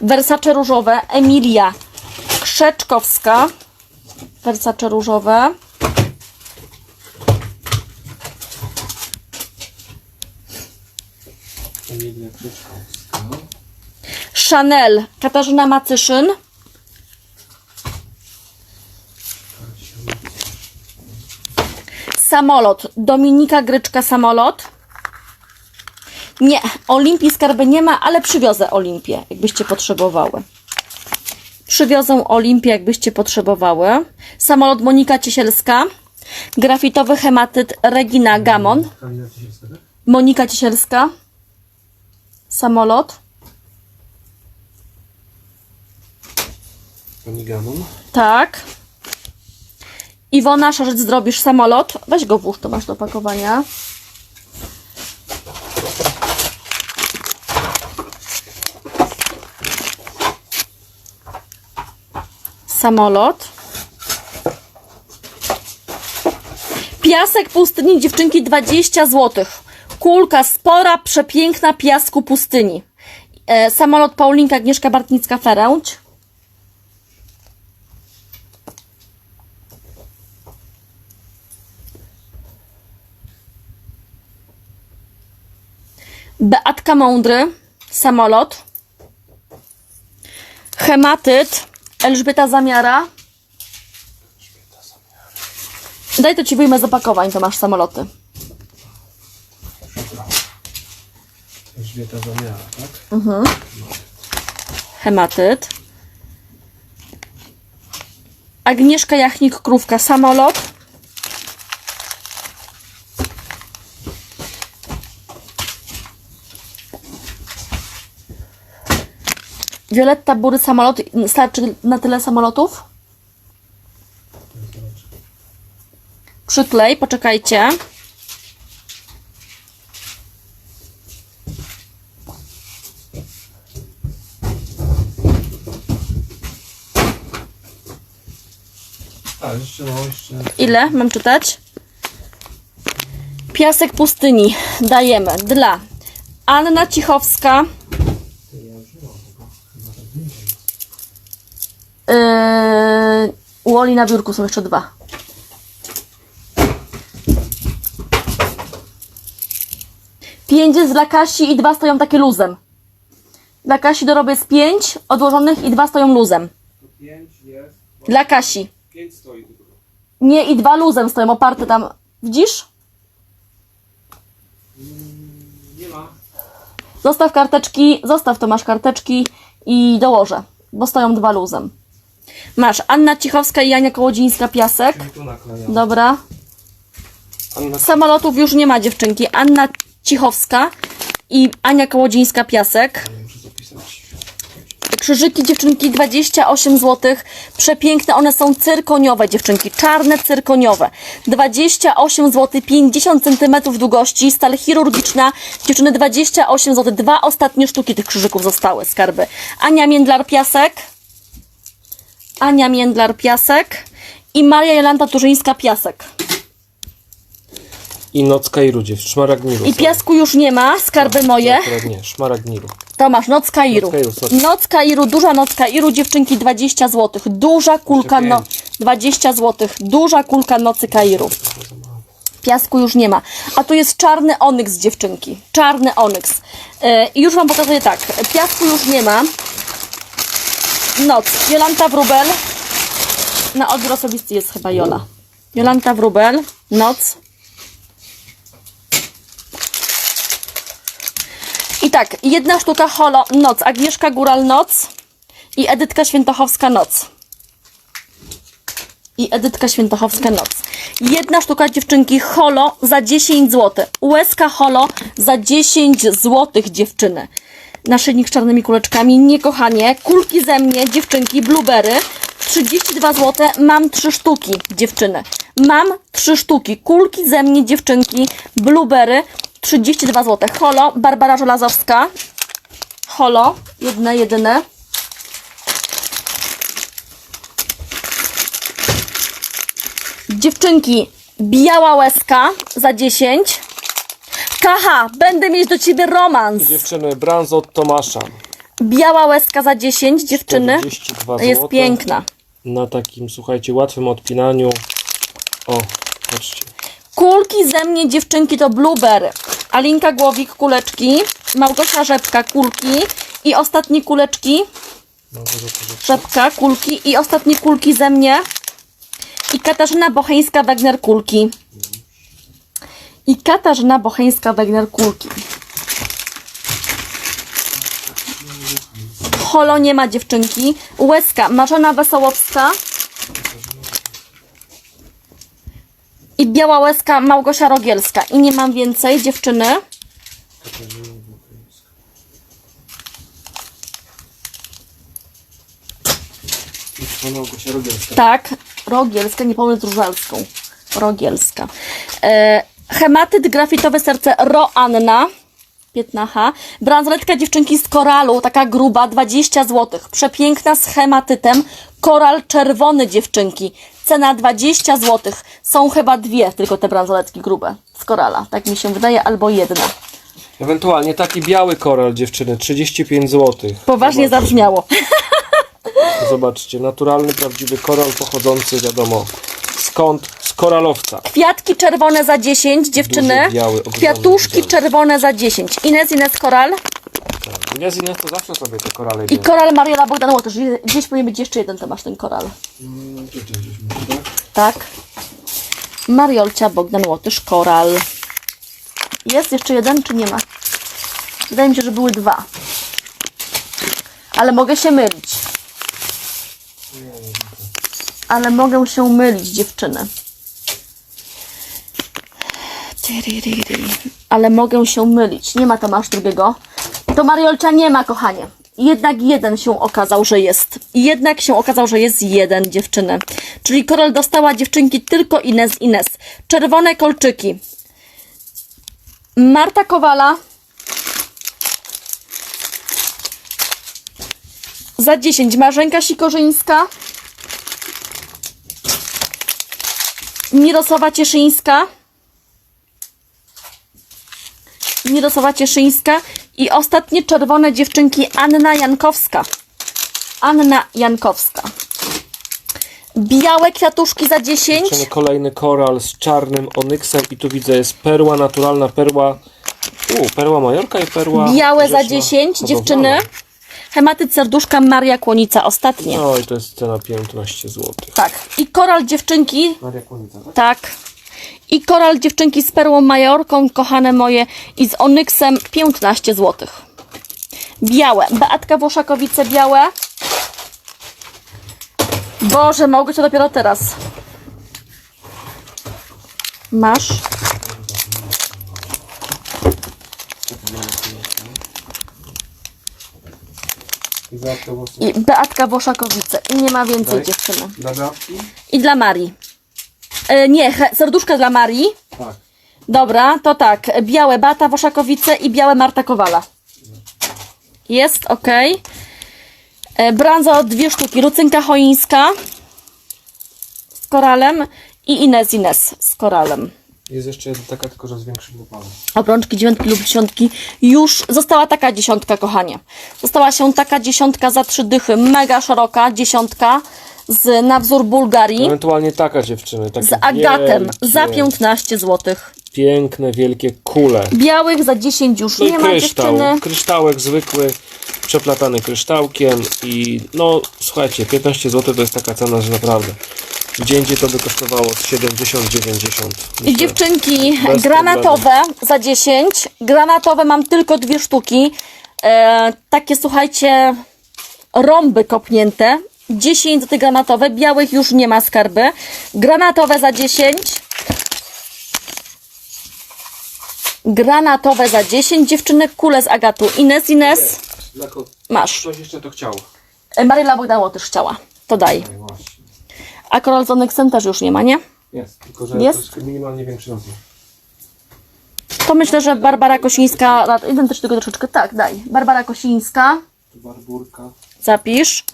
Versace różowe, Emilia Krzeczkowska. Versace różowe. Emilia. Chanel Katarzyna Macyszyn. Samolot Dominika Gryczka Samolot. Nie, Olimpii skarby nie ma, ale przywiozę Olimpię, jakbyście potrzebowały. Przywiozę Olimpię, jakbyście potrzebowały. Samolot Monika Ciesielska. Grafitowy hematyt Regina Gamon. Tak? Monika Ciesielska. Samolot. Pani Gamon. Tak. Iwona Szarzec zrobisz samolot. Weź go włóż, to masz do pakowania. Samolot. Piasek pustyni dziewczynki 20 zł. Kulka spora, przepiękna piasku pustyni. E, samolot Paulinka Agnieszka Bartnicka-Feręć. Beatka Mądry, samolot. Hematyt, Elżbieta Zamiara. Daj to ci wyjmę z opakowań, to masz samoloty. Elżbieta Zamiara, tak? Hematyt. Agnieszka Jachnik-Krówka, samolot. Violetta Bury, samolot. Starczy na tyle samolotów? Przyklej, poczekajcie. A, jeszcze no, jeszcze. Ile mam czytać? Piasek pustyni dajemy dla Anna Cichowska. Ja już nie mam tego. Chyba tak więcej. Yy, u Oli na biurku są jeszcze dwa. Pięć jest dla Kasi i dwa stoją takie luzem. Dla Kasi dorobię z pięć odłożonych i dwa stoją luzem. Dla Kasi. Pięć stoi. Nie, i dwa luzem stoją oparte tam. Widzisz? Nie ma. Zostaw karteczki, zostaw to masz karteczki i dołożę, bo stoją dwa luzem. Masz Anna Cichowska i Ania Kołodzińska Piasek. Czyli tu naklejam. Dobra. Anna Samolotów już nie ma dziewczynki. Anna Cichowska i Ania Kołodzińska Piasek. Ja muszę zapisać. Krzyżyki dziewczynki 28 zł. Przepiękne, one są cyrkoniowe dziewczynki, czarne cyrkoniowe. 28 zł, 50 cm długości, stal chirurgiczna. Dziewczyny 28 zł. Dwa ostatnie sztuki tych krzyżyków zostały, skarby. Ania Międlar Piasek. Ania Międlar Piasek i Maria Jolanta Turzyńska Piasek. I Nocka i Rudzie, Szmarag Nilu. I piasku już nie ma, skarby moje. Akurat nie, Szmarag Nilu. Tomasz, noc Kairu. Noc Kairu, sorry. Noc Kairu, duża noc Kairu, dziewczynki 20 zł. Duża kulka, no, 20 zł. Duża kulka nocy Kairu. Piasku już nie ma. A tu jest czarny onyks dziewczynki. Czarny onyks. Yy, I już Wam pokazuję tak. Piasku już nie ma. Noc. Jolanta Wrubel. Na odbiór osobisty jest chyba Jola. Jolanta Wrubel. Noc. I tak, jedna sztuka holo noc, Agnieszka Góral noc i Edytka Świętochowska noc. I Edytka Świętochowska noc. Jedna sztuka dziewczynki holo za 10 zł. Łezka holo za 10 zł dziewczyny. Naszyjnik z czarnymi kuleczkami, nie kochanie. Kulki ze mnie, dziewczynki, blueberry. 32 zł, mam 3 sztuki, dziewczyny. Mam 3 sztuki. Kulki ze mnie, dziewczynki, blueberry. 32 zł. Holo, Barbara Żelazowska. Holo, jedne, jedyne. Dziewczynki, biała łezka za 10. Kaha, będę mieć do ciebie romans. Dziewczyny, Branz od Tomasza. Biała łezka za 10, dziewczyny. 42 Jest piękna. Na takim, słuchajcie, łatwym odpinaniu. O, patrzcie. Kulki ze mnie, dziewczynki, to blueberry. Alinka Głowik, kuleczki. Małgosia Rzepka, kulki. I ostatnie kuleczki. No. Rzepka, kulki. I ostatnie kulki ze mnie. I Katarzyna Bocheńska-Wegner, kulki. I Katarzyna Bocheńska-Wegner, kulki. Holo nie ma dziewczynki. Łezka, Marzena Wesołowska. I biała łezka Małgosia Rogielska. I nie mam więcej dziewczyny. Małgosia Rogielska. Tak, Rogielska, nie pomyl z Różalską. Rogielska. E, hematyt grafitowe serce Roanna. 15. Bransoletka dziewczynki z koralu, taka gruba, 20 zł. Przepiękna z hematytem. Koral czerwony dziewczynki. Cena 20 zł. Są chyba dwie tylko te bransoletki grube z korala. Tak mi się wydaje, albo jedna. Ewentualnie taki biały koral dziewczyny, 35 zł. Poważnie zabrzmiało. Zobaczcie, naturalny, prawdziwy koral pochodzący, wiadomo, skąd? Koralowca. Kwiatki czerwone za 10, dziewczyny. Duży, biały, ogromny, Kwiatuszki biały. czerwone za 10. Ines, Ines Koral. Tak. Ines Ines to zawsze sobie te korale I bierze. koral Mariela Bogdan Łotysz. Gdzieś powinien być jeszcze jeden, to masz ten koral. Tak. Mariolcia Bogdan Łotysz, koral. Jest jeszcze jeden, czy nie ma? Wydaje mi się, że były dwa. Ale mogę się mylić. Ale mogę się mylić, dziewczyny. Ale mogę się mylić. Nie ma Tomasz drugiego. To Mariolcia nie ma, kochanie. Jednak jeden się okazał, że jest. Jednak się okazał, że jest jeden, dziewczyny. Czyli Korol dostała dziewczynki tylko Ines Ines. Czerwone kolczyki. Marta Kowala. Za 10. Marzenka Sikorzyńska. Mirosława Cieszyńska. Mirosława Cieszyńska i ostatnie czerwone dziewczynki Anna Jankowska. Anna Jankowska. Białe kwiatuszki za 10. Zobaczymy kolejny koral z czarnym onyksem i tu widzę jest perła, naturalna perła. U, perła Majorka i perła Białe za grzeczna 10 hodowlana. dziewczyny. Hematyt serduszka Maria Kłonica ostatnie. No i to jest cena 15 zł. Tak. I koral dziewczynki. Maria Kłonica, tak? Tak. I koral dziewczynki z perłą Majorką, kochane moje, i z onyksem 15 zł. Białe. Beatka Włoszakowice białe. Boże, mogę to dopiero teraz. Masz. I Beatka Włoszakowice. I nie ma więcej Daj. dziewczyny. Dla? I dla Marii. E, nie, he, serduszka dla Marii. Tak. Dobra, to tak. Białe Bata Woszakowice i białe Marta Kowala. Jest, ok. E, Branzo dwie sztuki. Lucynka Choińska z koralem i Ines Ines z koralem. Jest jeszcze jedna taka, tylko że z większym opalem. Obrączki dziewiątki lub dziesiątki. Już została taka dziesiątka, kochanie. Została się taka dziesiątka za trzy dychy. Mega szeroka dziesiątka z na wzór Bułgarii. Ewentualnie taka dziewczyny. Takie Z agatem wielkie, za 15 zł. Piękne, wielkie kule. Białych za 10 już No i nie ma kryształ. dziewczyny. Kryształek zwykły, przeplatany kryształkiem i no słuchajcie, 15 zł to jest taka cena, że naprawdę. Gdzie indziej to by kosztowało z 70-90. I dziewczynki Bez granatowe za 10. Granatowe mam tylko dwie sztuki. E, takie słuchajcie, rąby kopnięte. 10 zł granatowe. Białych już nie ma skarby. Granatowe za 10. Granatowe za 10. Dziewczyny kule z agatu. Ines, Ines, masz. Ktoś jeszcze to chciał. E, Maryla Bogdało też chciała. To daj. No. A Karol z Onyxem też już nie ma, nie? Jest, tylko że Jest? minimalnie większy rozmiar. To myślę, że Barbara Kosińska, tego troszeczkę, tak, daj. Barbara Kosińska, barburka. zapisz.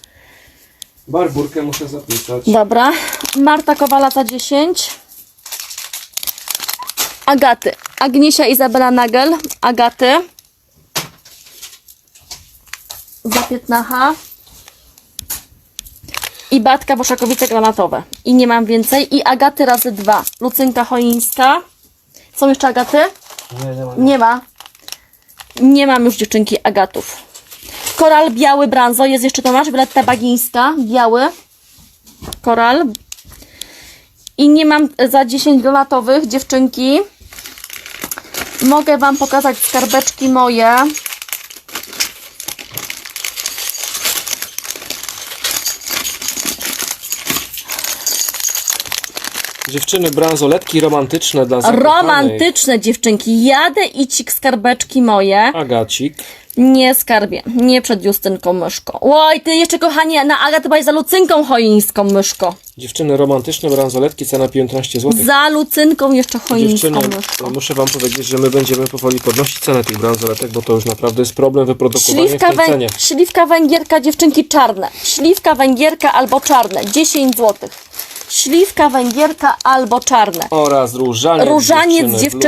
Barburkę muszę zapisać. Dobra. Marta Kowala za 10. Agaty. Agniesia Izabela Nagel. Agaty. Zapietnacha. I Batka Boszakowice granatowe. I nie mam więcej. I Agaty razy dwa. Lucynka choińska. Są jeszcze Agaty? Nie, nie ma. Nie ma. Nie mam już dziewczynki Agatów. Koral biały branzo. Jest jeszcze Tomasz. Violetta bagińska. Biały. Koral. I nie mam za 10 granatowych dziewczynki. Mogę Wam pokazać skarbeczki moje. Dziewczyny bransoletki romantyczne dla zakochanych. Romantyczne dziewczynki. Jadę i cik skarbeczki moje. Agacik. Nie skarbie. Nie przed Justynką myszko. Oj, ty jeszcze kochanie na Agatę byłaś za Lucynką choińską myszko. Dziewczyny romantyczne bransoletki, cena 15 zł. Za Lucynką jeszcze choińską Dziewczyny, myszko. muszę Wam powiedzieć, że my będziemy powoli podnosić cenę tych bransoletek, bo to już naprawdę jest problem wyprodukowania w Śliwka, tej węg- cenie. śliwka węgierka dziewczynki czarne. Śliwka węgierka albo czarne. 10 zł. Śliwka węgierka albo czarne. Oraz różaniec, Różaniec dziewczynki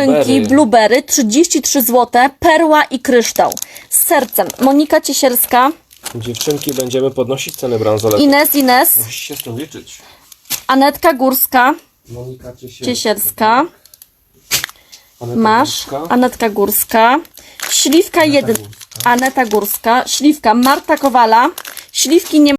blueberry. blueberry 33 zł. Perła i kryształ. Z sercem. Monika Ciesierska. Dziewczynki, będziemy podnosić cenę bransoletek. Ines Ines. Musicie z tym liczyć. Anetka Górska. Monika Ciesierska. Ciesierska. Aneta Masz. Górska. Anetka Górska. Śliwka 1. Aneta Górska. Śliwka Marta Kowala. Śliwki nie